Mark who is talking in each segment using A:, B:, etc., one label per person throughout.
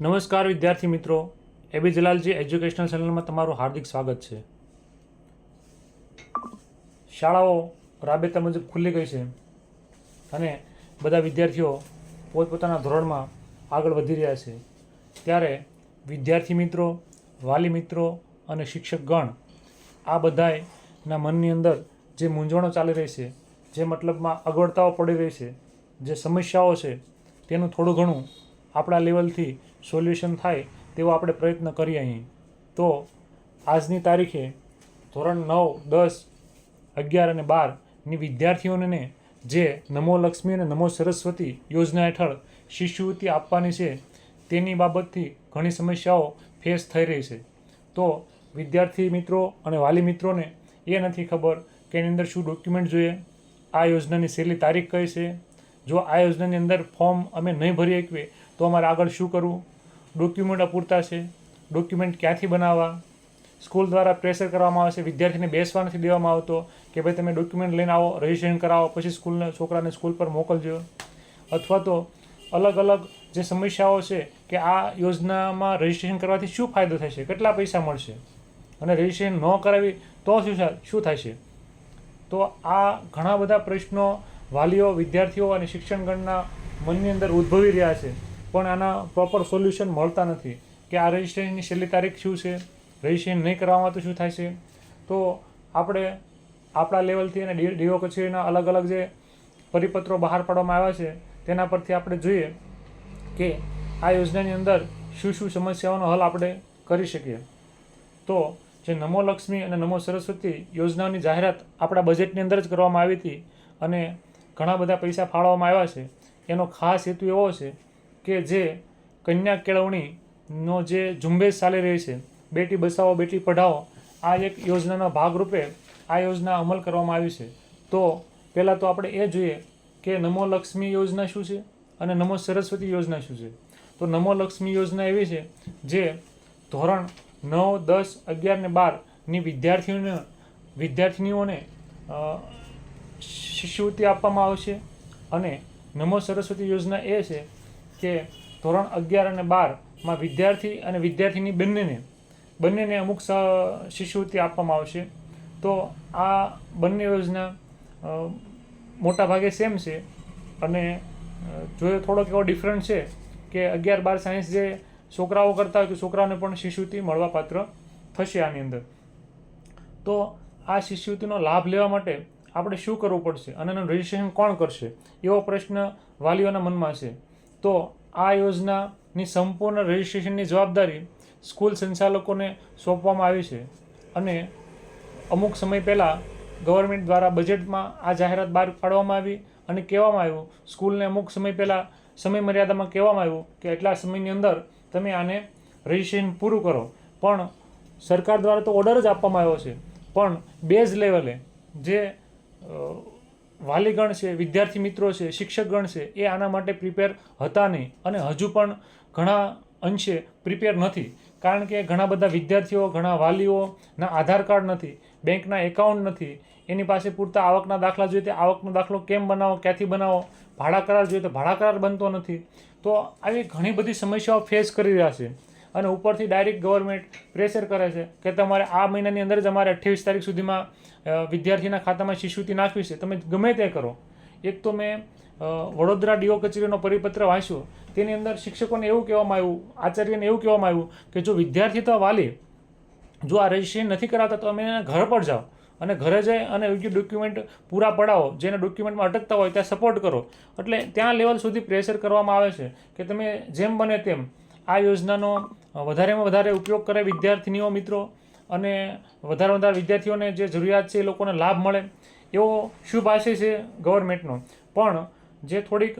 A: નમસ્કાર વિદ્યાર્થી મિત્રો. એબી જલાલજી એજ્યુકેશનલ ચેનલમાં તમારું હાર્દિક સ્વાગત છે. શાળાઓ રાબેતા મુજબ ખુલ્લી ગઈ છે અને બધા વિદ્યાર્થીઓ પોતપોતાના ધોરણમાં આગળ વધી રહ્યા છે. ત્યારે વિદ્યાર્થી મિત્રો, વાલી મિત્રો અને શિક્ષકગણ આ બધાયના મનની અંદર જે મૂંઝવણો ચાલી રહી છે, જે મતલબમાં અગવડતાઓ પડી રહી છે, જે સમસ્યાઓ છે, તેનું થોડું ઘણું આપણા લેવલથી સોલ્યુશન થાય તેવો આપણે પ્રયત્ન કરીએ અહીં. તો આજની તારીખે ધોરણ નવ, દસ, અગિયાર અને બારની વિદ્યાર્થીઓને જે નમો લક્ષ્મી અને નમો સરસ્વતી યોજના હેઠળ શિષ્યવૃત્તિ આપવાની છે, તેની બાબતથી ઘણી સમસ્યાઓ ફેસ થઈ રહી છે. તો વિદ્યાર્થી મિત્રો અને વાલી મિત્રોને એ નથી ખબર કે એની અંદર શું ડોક્યુમેન્ટ જોઈએ, આ યોજનાની છેલ્લી તારીખ કઈ છે? જો આ યોજનાની અંદર ફોર્મ અમે નહીં ભરી શકીએ તો અમારે આગળ શું કરવું? ડોક્યુમેન્ટ અપૂરતા છે. ડોક્યુમેન્ટ ક્યાંથી બનાવવા? સ્કૂલ દ્વારા પ્રેશર કરવામાં આવે છે. વિદ્યાર્થીને બેસવા નથી દેવામાં આવતો કે ભાઈ તમે ડોક્યુમેન્ટ લઈને આવો, રજીસ્ટ્રેશન કરાવો, પછી સ્કૂલને, છોકરાને સ્કૂલ પર મોકલજો. અથવા તો અલગ અલગ જે સમસ્યાઓ છે કે આ યોજનામાં રજીસ્ટ્રેશન કરવાથી શું ફાયદો થશે કેટલા પૈસા મળશે? અને રજીસ્ટ્રેશન ન કરાવી તો શું શું થશે તો આ ઘણા બધા પ્રશ્નો વાલીઓ, વિદ્યાર્થીઓ અને શિક્ષણગણના મનની અંદર ઉદ્ભવી રહ્યા છે. પણ આના પ્રોપર સોલ્યુશન મળતા નથી કે આ રજિસ્ટ્રેશનની છેલ્લી તારીખ શું છે? રજિસ્ટ્રેશન નહીં કરવામાં તો શું થાય છે? તો આપણે આપણા લેવલથી અને ડીઓ કચેરીના અલગ અલગ જે પરિપત્રો બહાર પાડવામાં આવ્યા છે, તેના પરથી આપણે જોઈએ કે આ યોજનાની અંદર શું શું સમસ્યાઓનો હલ આપણે કરી શકીએ. તો જે નમો લક્ષ્મી અને નમો સરસ્વતી યોજનાઓની જાહેરાત આપણા બજેટની અંદર જ કરવામાં આવી હતી અને ઘણા બધા પૈસા ફાળવવામાં આવ્યા છે. એનો ખાસ હેતુ એવો છે કે જે કન્યા કેળવણીનો જે ઝુંબેશ ચાલી રહી છે, બેટી બચાવો, બેટી પઢાઓ આ એક યોજનાના ભાગરૂપે આ યોજના અમલ કરવામાં આવી છે. તો પહેલાં તો આપણે એ જોઈએ કે નમો લક્ષ્મી યોજના શું છે અને નમો સરસ્વતી યોજના શું છે? તો નમો લક્ષ્મી યોજના એવી છે જે ધોરણ નવ, દસ, અગિયાર ને બારની વિદ્યાર્થીઓને વિદ્યાર્થીનીઓને શિષ્યવૃત્તિ આપવામાં આવશે અને નમો સરસ્વતી યોજના એ છે કે ધોરણ અગિયાર અને બારમાં વિદ્યાર્થી અને વિદ્યાર્થીની બંનેને બંનેને અમુક શિષ્યવૃત્તિ આપવામાં આવશે. તો આ બંને યોજના મોટાભાગે મોટા ભાગે સેમ છે. અને જો થોડોક એવો ડિફરન્ટ છે કે અગિયાર બાર સાયન્સ જે છોકરાઓ કરતા હોય તો છોકરાઓને પણ શિષ્યવૃત્તિ મળવાપાત્ર થશે આની અંદર. તો આ શિષ્યવૃત્તિનો લાભ લેવા માટે આપણે શું કરવું પડશે? અને એનું રજિસ્ટ્રેશન કોણ કરશે? એવો પ્રશ્ન વાલીઓના મનમાં છે તો આ યોજનાની સંપૂર્ણ રજિસ્ટ્રેશનની જવાબદારી સ્કૂલ સંચાલકોને સોંપવામાં આવી છે અને અમુક સમય પહેલાં ગવર્મેન્ટ દ્વારા બજેટમાં આ જાહેરાત બહાર પાડવામાં આવી અને કહેવામાં આવ્યું, સ્કૂલને અમુક સમય પહેલાં સમય મર્યાદામાં કહેવામાં આવ્યું કે એટલા સમયની અંદર તમે આને રજિસ્ટ્રેશન પૂરું કરો. પણ સરકાર દ્વારા તો ઓર્ડર જ આપવામાં આવ્યો છે. પણ બેઝ લેવલે જે વાલીગણ છે, વિદ્યાર્થી મિત્રો છે, શિક્ષકગણ છે, એ આના માટે પ્રિપેર હતા નહીં અને હજુ પણ ઘણા અંશે પ્રિપેર નથી. કારણ કે ઘણા બધા વિદ્યાર્થીઓ, ઘણા વાલીઓના આધાર કાર્ડ નથી બેંકના એકાઉન્ટ નથી, એની પાસે પૂરતા આવકના દાખલા જોઈએ, તો આવકનો દાખલો કેમ બનાવો, ક્યાંથી બનાવો, ભાડા કરાર જોઈએ તો ભાડા કરાર બનતો નથી. તો આવી ઘણી બધી સમસ્યાઓ ફેસ કરી રહ્યા છે. અને ઉપરથી ડાયરેક્ટ ગવર્મેન્ટ પ્રેશર કરે છે કે તમારે આ મહિનાની અંદર જ અમારે અઠ્યાવીસ તારીખ સુધીમાં વિદ્યાર્થીના ખાતામાં શિષ્યવૃત્તિ નાખવી છે. તમે ગમે તે કરો. એક તો મેં વડોદરા ડીઓ કચેરીનો પરિપત્ર વાંચ્યો. તેની અંદર શિક્ષકોને એવું કહેવામાં આવ્યું, આચાર્યને એવું કહેવામાં આવ્યું કે જો વિદ્યાર્થી તો વાલી, જો આ રજિસ્ટ્રેશન નથી કરાવતા તો અમે એના ઘર પર જાઓ અને ઘરે જઈ અને યોગ્ય ડોક્યુમેન્ટ પૂરા પડાવો, જેને ડોક્યુમેન્ટમાં અટકતા હોય ત્યાં સપોર્ટ કરો. એટલે ત્યાં લેવલ સુધી પ્રેશર કરવામાં આવે છે કે તમે જેમ બને તેમ આ યોજનાનો વધારેમાં વધારે ઉપયોગ કરે વિદ્યાર્થીનીઓ, મિત્રો. અને વધારે વધારે વિદ્યાર્થીઓને જે જરૂરિયાત છે એ લોકોને લાભ મળે. એવો શુભ આશય છે ગવર્મેન્ટનો. પણ જે થોડીક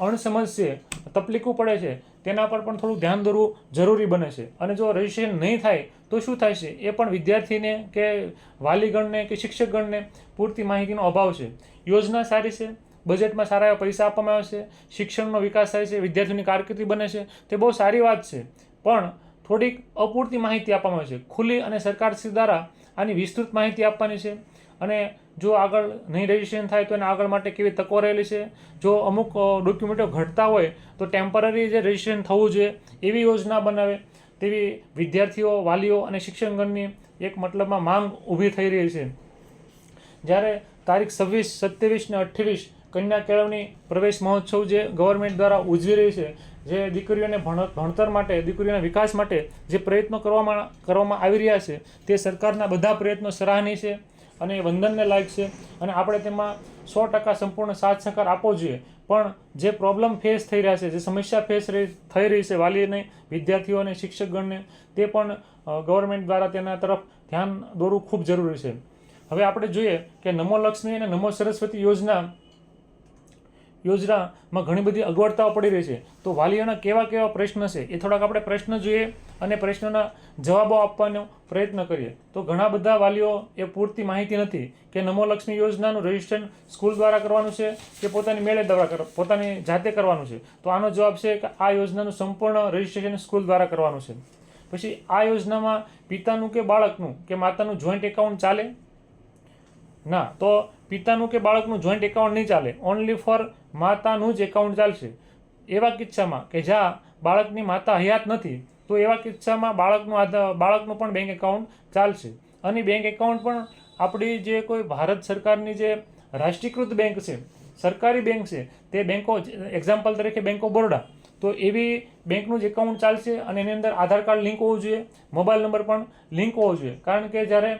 A: અણસમજ છે તકલીફો પડે છે, તેના પર પણ થોડું ધ્યાન દોરવું જરૂરી બને છે. અને જો રજિસ્ટ્રેશન નહીં થાય, તો શું થાય છે? એ પણ વિદ્યાર્થીને કે વાલીગણને કે શિક્ષકગણને પૂરતી માહિતીનો અભાવ છે. યોજના સારી છે, બજેટમાં સારા એવા પૈસા આપવામાં આવે છે, શિક્ષણનો વિકાસ થાય છે, વિદ્યાર્થીઓની કારકિર્દી બને છે. તે બહુ સારી વાત છે. પણ થોડીક અપૂરતી માહિતી આપવામાં આવે છે. ખુલ્લી અને સરકારશ્રી દ્વારા આની વિસ્તૃત માહિતી આપવાની છે અને જો આગળ નહીં રજીસ્ટ્રેશન થાય તો એને આગળ માટે કેવી તકો રહેલી છે? જો અમુક ડોક્યુમેન્ટો ઘટતા હોય તો ટેમ્પરરી જે રજીસ્ટ્રેશન થવું જોઈએ એવી યોજના બનાવે તેવી વિદ્યાર્થીઓ, વાલીઓ અને શિક્ષણગણની એક મતલબમાં માંગ ઊભી થઈ રહી છે. જ્યારે તારીખ છવ્વીસ, સત્યાવીસ ને અઠ્ઠાવીસ કન્યા કેળવણી પ્રવેશ મહોત્સવ જે ગવર્મેન્ટ દ્વારા ઉજવી રહી છે જે દીકરીઓને ભણ, ભણતર માટે, દીકરીઓના વિકાસ માટે જે પ્રયત્નો કરવામાં કરવામાં આવી રહ્યા છે, તે સરકારના બધા પ્રયત્નો સરાહનીય છે અને એ વંદનને લાયક છે. અને આપણે તેમાં સો ટકા સંપૂર્ણ સાથ સહકાર આપવો જોઈએ. પણ જે પ્રોબ્લેમ ફેસ થઈ રહ્યા છે, જે સમસ્યા ફેસ થઈ રહી છે, વાલીને, વિદ્યાર્થીઓને, શિક્ષકગણને, તે પણ ગવર્મેન્ટ દ્વારા તેના તરફ ધ્યાન દોરવું ખૂબ જરૂરી છે. હવે આપણે જોઈએ કે નમો લક્ષ્મી અને નમો સરસ્વતી યોજના યોજનામાં ઘણી બધી અગવડતાઓ પડી રહી છે. તો વાલીઓના કેવા કેવા પ્રશ્ન છે એ થોડાક આપણે પ્રશ્ન જોઈએ અને પ્રશ્નોના જવાબો આપવાનો પ્રયત્ન કરીએ. તો ઘણા બધા વાલીઓ એ પૂરતી માહિતી નથી કે નમો લક્ષ્મી યોજનાનું રજિસ્ટ્રેશન સ્કૂલ દ્વારા કરવાનું છે કે પોતાની મેળે દ્વારા પોતાની જાતે કરવાનું છે. તો આનો જવાબ છે કે આ યોજનાનું સંપૂર્ણ રજિસ્ટ્રેશન સ્કૂલ દ્વારા કરવાનું છે. પછી આ યોજનામાં પિતાનું કે બાળકનું કે માતાનું જોઈન્ટ એકાઉન્ટ ચાલે? ના, તો પિતાનું કે બાળકનું જોઈન્ટ એકાઉન્ટ નહીં ચાલે. ઓનલી ફોર માતાનું જ એકાઉન્ટ ચાલશે. એવા કિસ્સામાં કે જ્યાં બાળકની માતા હયાત નથી, તો એવા કિસ્સામાં બાળકનું આધાર બાળકનું પણ બેંક એકાઉન્ટ ચાલશે. અને બેંક એકાઉન્ટ પણ આપણી જે કોઈ ભારત સરકારની જે રાષ્ટ્રીયકૃત બેંક છે, સરકારી બેંક છે, તે બેંકો એક્ઝામ્પલ તરીકે બેંક ઓફ બરોડા તો એવી બેંકનું જ એકાઉન્ટ ચાલશે અને એની અંદર આધાર કાર્ડ લિંક હોવું જોઈએ મોબાઈલ નંબર પણ લિંક હોવો જોઈએ. કારણ કે જ્યારે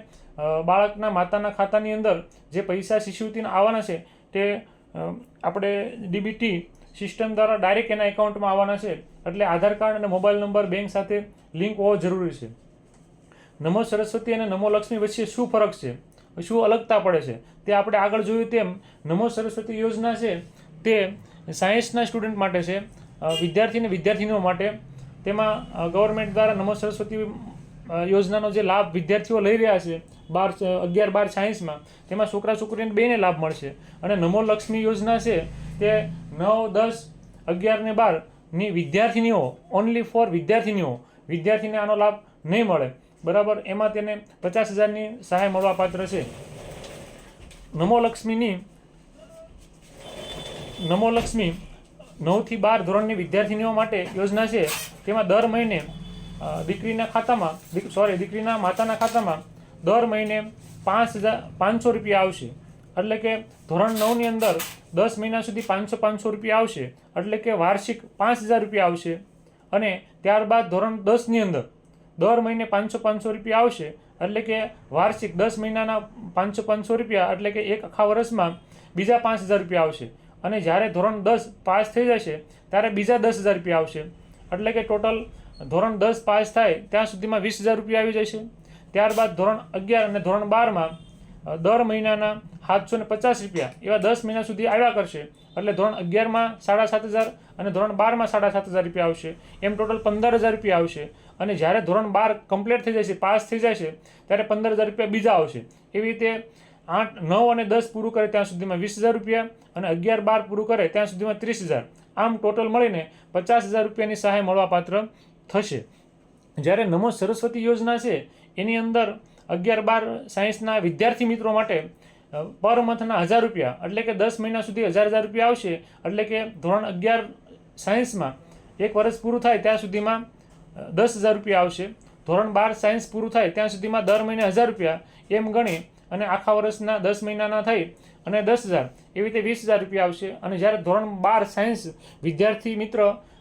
A: બાળકના માતાના ખાતાની અંદર જે પૈસા શિષ્યવૃત્તિના આવવાના છે, તે આપણે ડીબીટી સિસ્ટમ દ્વારા ડાયરેક્ટ એના એકાઉન્ટમાં આવવાના છે. એટલે આધાર કાર્ડ અને મોબાઈલ નંબર બેંક સાથે લિંક હોવો જરૂરી છે. નમો સરસ્વતી અને નમો લક્ષ્મી વચ્ચે શું ફરક છે? શું અલગતા પડે છે? તે આપણે આગળ જોયું તેમ, નમો સરસ્વતી યોજના છે તે સાયન્સના સ્ટુડન્ટ માટે છે વિદ્યાર્થી અને વિદ્યાર્થીનીઓ માટે. તેમાં ગવર્મેન્ટ દ્વારા નમો સરસ્વતી યોજનાનો જે લાભ વિદ્યાર્થીઓ લઈ રહ્યા છે, બાર અગિયાર, બાર, સાયન્સમાં, તેમાં છોકરા, છોકરીને બેને લાભ મળશે. અને નમો લક્ષ્મી યોજના છે તે નવ, દસ, અગિયાર ને બારની વિદ્યાર્થીનીઓ ઓનલી ફોર વિદ્યાર્થીનીઓ, વિદ્યાર્થીને આનો લાભ નહીં મળે. બરાબર? એમાં તેને પચાસ હજારની સહાય મળવા પાત્ર છે. નમો લક્ષ્મીની, નમો લક્ષ્મી નવથી બાર ધોરણની વિદ્યાર્થીનીઓ માટે યોજના છે. તેમાં દર મહિને દીકરીના ખાતામાં સોરી દીકરીના માતાના ખાતામાં દર મહિને પાંચ હજાર, પાંચસો રૂપિયા આવશે. એટલે કે ધોરણ નવની અંદર દસ મહિના સુધી પાંચસો પાંચસો રૂપિયા આવશે. એટલે કે વાર્ષિક પાંચ હજાર રૂપિયા આવશે. અને ત્યારબાદ ધોરણ દસની અંદર દર મહિને પાંચસો પાંચસો રૂપિયા આવશે. એટલે કે વાર્ષિક દસ મહિનાના પાંચસો પાંચસો રૂપિયા, એટલે કે એક આખા વર્ષમાં બીજા પાંચ હજાર રૂપિયા આવશે. અને જ્યારે ધોરણ દસ પાસ થઈ જશે, ત્યારે બીજા દસ હજાર રૂપિયા આવશે. એટલે કે ટોટલ ધોરણ દસ પાસ થાય, ત્યાં સુધીમાં વીસ હજાર રૂપિયા આવી જશે ત્યારબાદ ધોરણ અગિયાર અને ધોરણ બારમાં દર મહિનાના સાતસો ને પચાસ રૂપિયા એવા દસ મહિના સુધી આવ્યા કરશે. એટલે ધોરણ અગિયારમાં સાડા સાત હજાર અને ધોરણ બારમાં સાડા સાત હજાર રૂપિયા આવશે. એમ ટોટલ પંદર હજાર રૂપિયા આવશે. અને જ્યારે ધોરણ બાર કમ્પ્લીટ થઈ જશે, પાસ થઈ જશે, ત્યારે પંદર હજાર રૂપિયા બીજા આવશે. એવી રીતે આઠ, નવ અને દસ પૂરું કરે ત્યાં સુધીમાં વીસ હજાર રૂપિયા અને અગિયાર, બાર પૂરું કરે ત્યાં સુધીમાં ત્રીસ હજાર. આમ ટોટલ મળીને પચાસ હજાર રૂપિયાની સહાય મળવાપાત્ર થશે. જ્યારે નમો સરસ્વતી યોજના છે, એની અંદર અગિયાર બાર સાયન્સના વિદ્યાર્થી મિત્રો માટે પર મંથના હજાર રૂપિયા, એટલે કે દસ મહિના સુધી હજાર હજાર રૂપિયા આવશે, એટલે કે ધોરણ અગિયાર સાયન્સમાં એક વર્ષ પૂરું થાય ત્યાં સુધીમાં દસ હજાર રૂપિયા આવશે. ધોરણ બાર સાયન્સ પૂરું થાય ત્યાં સુધીમાં દર મહિને હજાર રૂપિયા, એમ ગણી, અને આખા વર્ષના દસ મહિનાના થઈ અને દસ હજાર, એવી રીતે વીસ હજાર રૂપિયા આવશે. અને જ્યારે ધોરણ બાર સાયન્સ વિદ્યાર્થી મિત્ર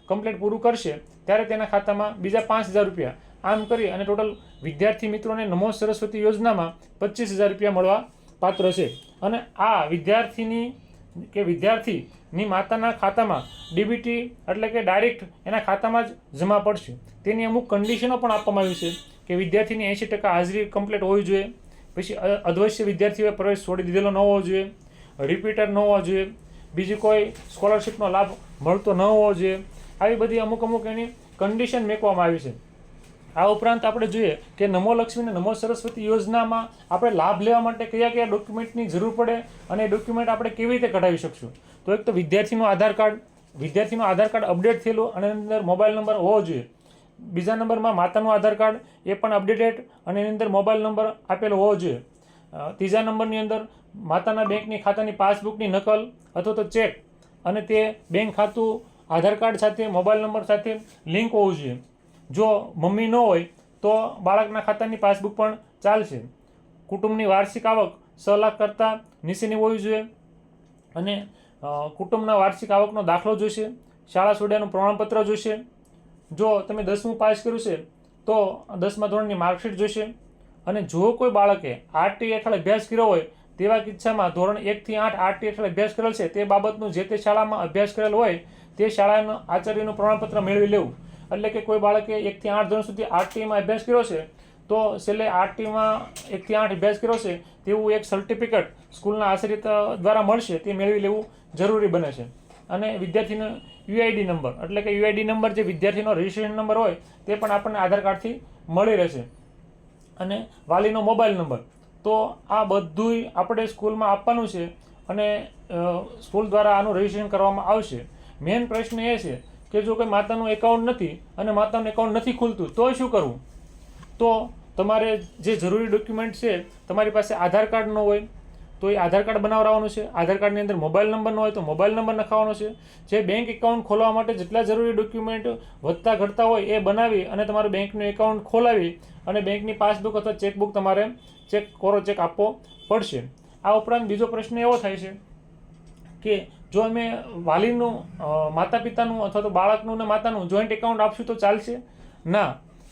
A: કમ્પ્લીટ પૂરું કરશે, ત્યારે તેના ખાતામાં બીજા પાંચ હજાર રૂપિયા. આમ કરી અને ટોટલ વિદ્યાર્થી મિત્રોને નમો સરસ્વતી યોજનામાં પચીસ હજાર રૂપિયા મળવા પાત્ર છે. અને આ વિદ્યાર્થીની, કે વિદ્યાર્થીની માતાના ખાતામાં ડીબીટી એટલે કે ડાયરેક્ટ એના ખાતામાં જ જમા પડશે. તેની અમુક કન્ડિશનો પણ આપવામાં આવી છે, કે વિદ્યાર્થીની એંશી ટકા હાજરી કમ્પ્લીટ હોવી જોઈએ. પછી અધવશ્ય વિદ્યાર્થીઓએ પ્રવેશ છોડી દીધેલો ન હોવો જોઈએ. રિપીટર ન હોવા જોઈએ. બીજી કોઈ સ્કોલરશિપનો લાભ મળતો ન હોવો જોઈએ. આવી બધી અમુક અમુક એની કન્ડિશન મેકવામાં આવી છે. આ ઉપરાંત આપણે જોઈએ કે નમો લક્ષ્મી અને નમો સરસ્વતી યોજનામાં આપણે લાભ લેવા માટે કયા કયા ડોક્યુમેન્ટની જરૂર પડે અને એ ડોક્યુમેન્ટ આપણે કેવી રીતે કઢાવી શકશું? તો એક તો વિદ્યાર્થીનું આધાર કાર્ડ, વિદ્યાર્થીનું આધાર કાર્ડ અપડેટ થયેલું અને એની અંદર મોબાઈલ નંબર હોવો જોઈએ. બીજા નંબરમાં માતાનું આધાર કાર્ડ, એ પણ અપડેટેડ અને એની અંદર મોબાઈલ નંબર આપેલો હોવો જોઈએ. ત્રીજા નંબરની અંદર માતાના બેંકની ખાતાની પાસબુકની નકલ અથવા તો ચેક અને તે બેંક ખાતું આધાર કાર્ડ સાથે, મોબાઈલ નંબર સાથે લિંક હોવું જોઈએ. જો મમ્મી ન હોય, તો બાળકના ખાતાની પાસબુક પણ ચાલશે. કુટુંબની વાર્ષિક આવક છ લાખ કરતાં નીચેની હોવી જોઈએ અને કુટુંબના વાર્ષિક આવકનો દાખલો જોઈશે, શાળા છોડ્યાનું પ્રમાણપત્ર જોઈશે. જો તમે દસમું પાસ કર્યું છે, તો દસમા ધોરણની માર્કશીટ જોઈશે. અને જો કોઈ બાળકે આરટી હેઠળ અભ્યાસ કર્યો હોય, તેવા કિસ્સામાં ધોરણ એકથી આઠ આરટી હેઠળ અભ્યાસ કરેલ છે, તે બાબતનું જે તે શાળામાં અભ્યાસ કરેલ હોય તે શાળાનું આચાર્યનું પ્રમાણપત્ર મેળવી લેવું. એટલે કે કોઈ બાળકે એકથી આઠ ધોરણ સુધી આરટીમાં અભ્યાસ કર્યો છે, તો છેલ્લે આરટીમાં એકથી આઠ અભ્યાસ કર્યો છે, તેવું એક સર્ટિફિકેટ સ્કૂલના આશ્રિત દ્વારા મળશે, તે મેળવી લેવું જરૂરી બને છે. અને વિદ્યાર્થીનો યુઆઈડી નંબર એટલે કે યુઆઈડી નંબર જે વિદ્યાર્થીનો રજિસ્ટ્રેશન નંબર હોય, તે પણ આપણને આધાર કાર્ડથી મળી રહેશે. અને વાલીનો મોબાઈલ નંબર તો આ બધુંય આપણે સ્કૂલમાં આપવાનું છે અને સ્કૂલ દ્વારા આનું રજિસ્ટ્રેશન કરવામાં આવશે. મેઇન પ્રશ્ન એ છે કે જો કોઈ માતાનું એકાઉન્ટ નથી અને માતાનું એકાઉન્ટ નથી ખુલતું, તો શું કરવું? તો તમારે જે જરૂરી ડોક્યુમેન્ટ છે, તમારી પાસે આધાર કાર્ડ ન હોય, તો એ આધાર કાર્ડ બનાવવાનું છે. આધાર કાર્ડની અંદર મોબાઈલ નંબર ન હોય, તો મોબાઈલ નંબર નખાવવાનો છે. જે બેંક એકાઉન્ટ ખોલવા માટે જેટલા જરૂરી ડોક્યુમેન્ટ વધતા ઘટતા હોય, એ બનાવી અને તમારું બેંકનું એકાઉન્ટ ખોલાવી અને બેંકની પાસબુક અથવા ચેકબુક તમારે ચેક કોરો ચેક આપવો પડશે. આ ઉપરાંત બીજો પ્રશ્ન એવો થાય છે કે જો અમે વાલીનું માતા પિતાનું અથવા તો બાળકનું ને માતાનું જોઈન્ટ એકાઉન્ટ આપશું તો ચાલશે? ના,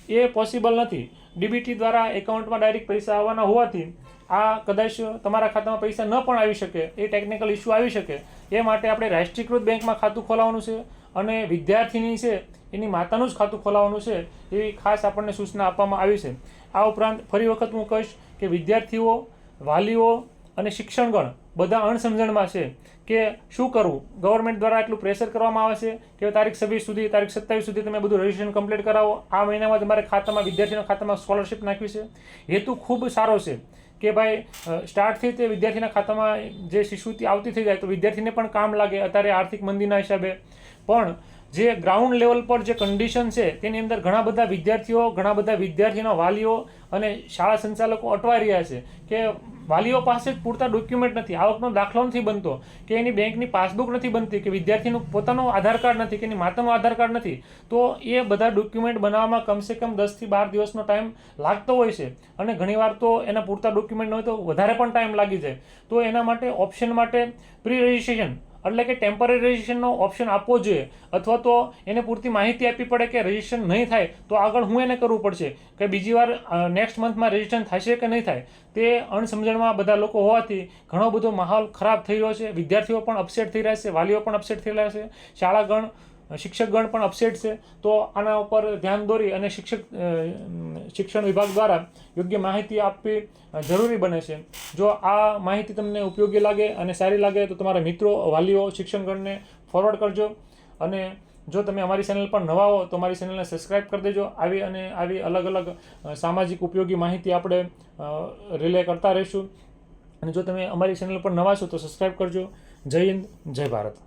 A: એ પોસિબલ નથી. ડીબીટી દ્વારા એકાઉન્ટમાં ડાયરેક્ટ પૈસા આવવાના હોવાથી આ કદાચ તમારા ખાતામાં પૈસા ન પણ આવી શકે, એ ટેકનિકલ ઇસ્યુ આવી શકે. એ માટે આપણે રાષ્ટ્રીયકૃત બેંકમાં ખાતું ખોલાવવાનું છે અને વિદ્યાર્થીની છે, એની માતાનું જ ખાતું ખોલાવવાનું છે, એવી ખાસ આપણને સૂચના આપવામાં આવી છે. આ ઉપરાંત ફરી વખત હું કહીશ કે વિદ્યાર્થીઓ, વાલીઓ અને શિક્ષણગણ બધા અણસમજણમાં છે કે શું કરવું? ગવર્મેન્ટ દ્વારા એટલું પ્રેશર કરવામાં આવે છે કે તારીખ છવ્વીસ સુધી, તારીખ સત્તાવીસ સુધી તમે બધું રજિસ્ટ્રેશન કમ્પ્લીટ કરાવો. આ મહિનામાં તમારે ખાતામાં વિદ્યાર્થીના ખાતામાં સ્કોલરશિપ નાખવી છે. હેતુ ખૂબ સારો છે કે ભાઈ સ્ટાર્ટથી તે વિદ્યાર્થીના ખાતામાં જે શિષ્યવૃત્તિ આવતી થઈ જાય તો વિદ્યાર્થીને પણ કામ લાગે, અત્યારે આર્થિક મંદીના હિસાબે. પણ જે ગ્રાઉન્ડ લેવલ પર જે કન્ડિશન છે, તેની અંદર ઘણા બધા વિદ્યાર્થીઓ, ઘણા બધા વિદ્યાર્થીના વાલીઓ અને શાળા સંચાલકો અટવાઈ રહ્યા છે કે વાલીઓ પાસે જ પૂરતા ડોક્યુમેન્ટ નથી. આવકનો દાખલો નથી બનતો કે એની બેંકની પાસબુક નથી બનતી, કે વિદ્યાર્થીનું પોતાનું આધાર કાર્ડ નથી, કે એની માતાનું આધાર કાર્ડ નથી. તો એ બધા ડોક્યુમેન્ટ બનાવવામાં કમસે કમ દસથી બાર દિવસનો ટાઈમ લાગતો હોય છે અને ઘણીવાર તો એના પૂરતા ડોક્યુમેન્ટ ન હોય તો વધારે પણ ટાઈમ લાગી જાય. તો એના માટે ઓપ્શન માટે પ્રી રજિસ્ટ્રેશન એટલે કે ટેમ્પરરી રજિસ્ટ્રેશનનો ઓપ્શન આપવો જોઈએ. અથવા તો એને પૂરતી માહિતી આપવી પડે કે રજિસ્ટ્રેશન નહીં થાય, તો આગળ હું એને કરવું પડશે કે બીજી વાર નેક્સ્ટ મંથમાં રજિસ્ટ્રેશન થશે કે નહીં થાય, તે અણસમજણમાં બધા લોકો હોવાથી ઘણો બધો માહોલ ખરાબ થઈ રહ્યો છે. વિદ્યાર્થીઓ પણ અપસેટ થઈ રહ્યા છે, વાલીઓ પણ અપસેટ થઈ રહ્યા છે. શાળાગણ શિક્ષકગણ પણ અપસેટ છે. તો આના ઉપર ધ્યાન દોરી અને શિક્ષક શિક્ષણ વિભાગ દ્વારા યોગ્ય માહિતી આપવી જરૂરી બને છે. જો આ માહિતી તમને ઉપયોગી લાગે અને સારી લાગે તો તમારા મિત્રો, વાલીઓ શિક્ષણગણને ફોરવર્ડ કરજો. અને જો તમે અમારી ચેનલ પર નવા હો તો અમારી ચેનલને સબસ્ક્રાઇબ કરી દેજો. આવી અને આવી અલગ અલગ સામાજિક ઉપયોગી માહિતી આપણે રિલે કરતા રહીશું. અને જો તમે અમારી ચેનલ પર નવા છો તો સબસ્ક્રાઇબ કરજો. જય હિન્દ, જય ભારત.